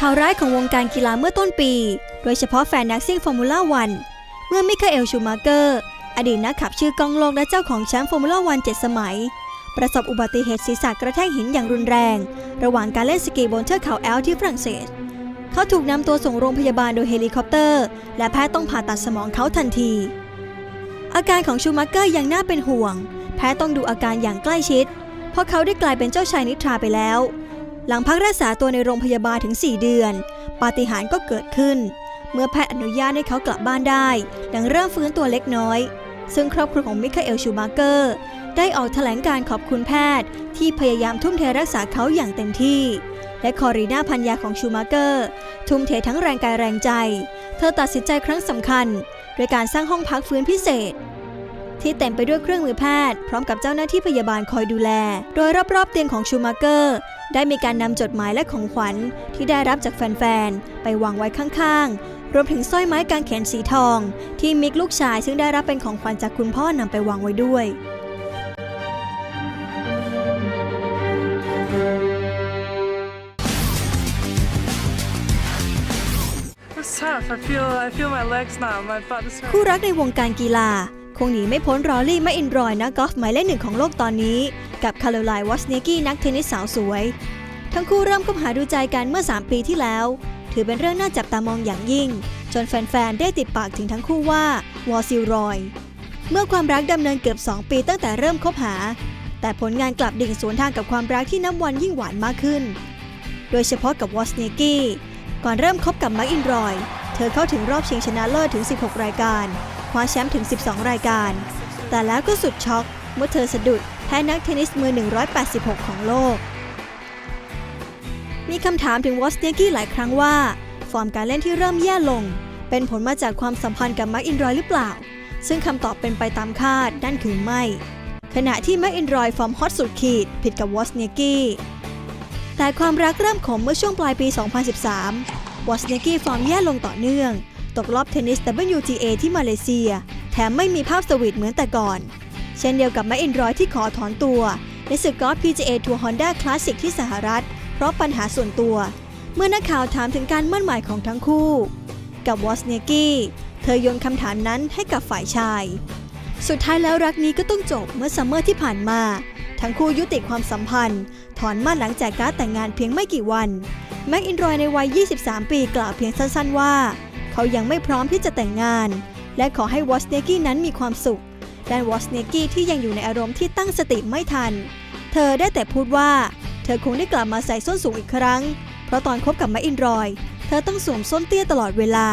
ข่าวร้ายของวงการกีฬาเมื่อต้นปี โดยเฉพาะแฟนนักซิ่งฟอร์มูล่าวันเมื่อมิคาเอลชูมาเกอร์ อดีตนักขับชื่อกองโลกและเจ้าของแชมป์ฟอร์มูล่าวันเจ็ดสมัย ประสบอุบัติเหตุศีรษะกระแทกหินอย่างรุนแรง ระหว่างการเล่นสกีบนเทือกเขาแอลที่ฝรั่งเศส เขาถูกนำตัวส่งโรงพยาบาลโดยเฮลิคอปเตอร์ และแพทย์ต้องผ่าตัดสมองเขาทันที อาการของชูมาเกอร์ยังน่าเป็นห่วง แพทย์ต้องดูอาการอย่างใกล้ชิด เพราะเขาได้กลายเป็นเจ้าชายนิทราไปแล้ว หลังพักรักษาตัวในโรงพยาบาลถึง 4 เดือน ปาฏิหาริย์ก็เกิดขึ้น เมื่อแพทย์อนุญาตให้เขากลับบ้านได้หลังเริ่มฟื้นตัวเล็กน้อย ซึ่งครอบครัวของมิคาเอลชูมาเกอร์ ได้ออกแถลงการขอบคุณแพทย์ ที่พยายามทุ่มเทรักษาเขาอย่างเต็มที่ และคอรีนาพันยาของชูมาเกอร์ ทุ่มเททั้งแรงกายแรงใจ เธอตัดสินใจครั้งสำคัญโดยการสร้างห้องพักฟื้นพิเศษ ที่เต็มไปด้วยเครื่องมือแพทย์ พร้อมกับเจ้าหน้าที่พยาบาลคอยดูแล โดยรอบๆเตียงของชูมาเกอร์ ได้มีการนำจดหมายและของขวัญที่ได้รับจากแฟนๆ ไปวางไว้ข้างๆ รวมถึงสร้อยไม้กางเขนสีทอง ที่มิกลูกชายซึ่งได้รับเป็นของขวัญจากคุณพ่อนำไปวางไว้ด้วย It's tough. I feel I feel my legs now. My butt is คู่ hurting. รักในวงการกีฬา คงหนีไม่พ้นรอลลี่แมคอินรอยนักกอล์ฟหมายเลขหนึ่งของโลกตอนนี้ กับคาร์โลไลน์วอสเนกี้นักเทนนิสสาวสวย ทั้งคู่เริ่มคบหาดูใจกันเมื่อ 3 ปีที่แล้ว ถือเป็นเรื่องน่าจับตามองอย่างยิ่ง จนแฟนๆ ได้ติดปากถึงทั้งคู่ว่าวอซิลรอย เมื่อความรักดำเนินเกือบ 2 ปีตั้งแต่เริ่มคบหา แต่ผลงานกลับดิ่งสวนทางกับความรักที่นับวันยิ่งหวานมากขึ้น โดยเฉพาะกับวอสเนกี้ก่อนเริ่มคบกับมาร์กอินรอย เธอเข้าถึงรอบชิงชนะเลิศถึง 16 รายการ ว้าแชมป์ถึง 12 รายการ แต่แล้วก็สุดช็อกเมื่อเธอสะดุดแพ้นักเทนนิสมือ 186 ของโลก มีคำถามถึงวอสเนกี้หลายครั้งว่า ฟอร์มการเล่นที่เริ่มแย่ลง เป็นผลมาจากความสัมพันธ์กับมาร์กอินรอยหรือเปล่า ซึ่งคำตอบเป็นไปตามคาดนั่นคือไม่ ขณะที่มาร์กอินรอยฟอร์มฮอตสุดขีดผิดกับวอสเนกี้แต่ความรักเริ่มขมเมื่อช่วงปลายปี 2013 วอสเนกี้ฟอร์มแย่ลงต่อเนื่อง ตกรอบเทนนิส WTA ที่มาเลเซีย แถมไม่มีภาพสวีทเหมือนแต่ก่อน เช่นเดียวกับแมคอินรอยที่ขอถอนตัว ในศึกกอล์ฟ PGA ทัวร์ Honda Classic ที่สหรัฐ เพราะปัญหาส่วนตัว เมื่อนักข่าวถามถึงการมั่นหมายของทั้งคู่ กับวอสเนกี้เธอโยนคำถามนั้นให้กับฝ่ายชาย สุดท้ายแล้วรักนี้ก็ต้องจบเมื่อซัมเมอร์ที่ผ่านมา ทั้งคู่ยุติความสัมพันธ์ ถอนมั่นหลังจากการแต่งงานเพียงไม่กี่วันแม็กอินรอยในวัย 23 ปีกล่าวเพียงสั้น ๆ ว่า เขายังไม่พร้อมที่จะแต่งงาน และขอให้วอสเนกี้นั้นมีความสุข ด้านวอสเนกี้ที่ยังอยู่ในอารมณ์ที่ตั้งสติไม่ทัน เธอได้แต่พูดว่า เธอคงได้กลับมาใส่ส้นสูงอีกครั้ง เพราะตอนคบกับมาอินรอย เธอต้องสวมส้นเตี้ยตลอดเวลา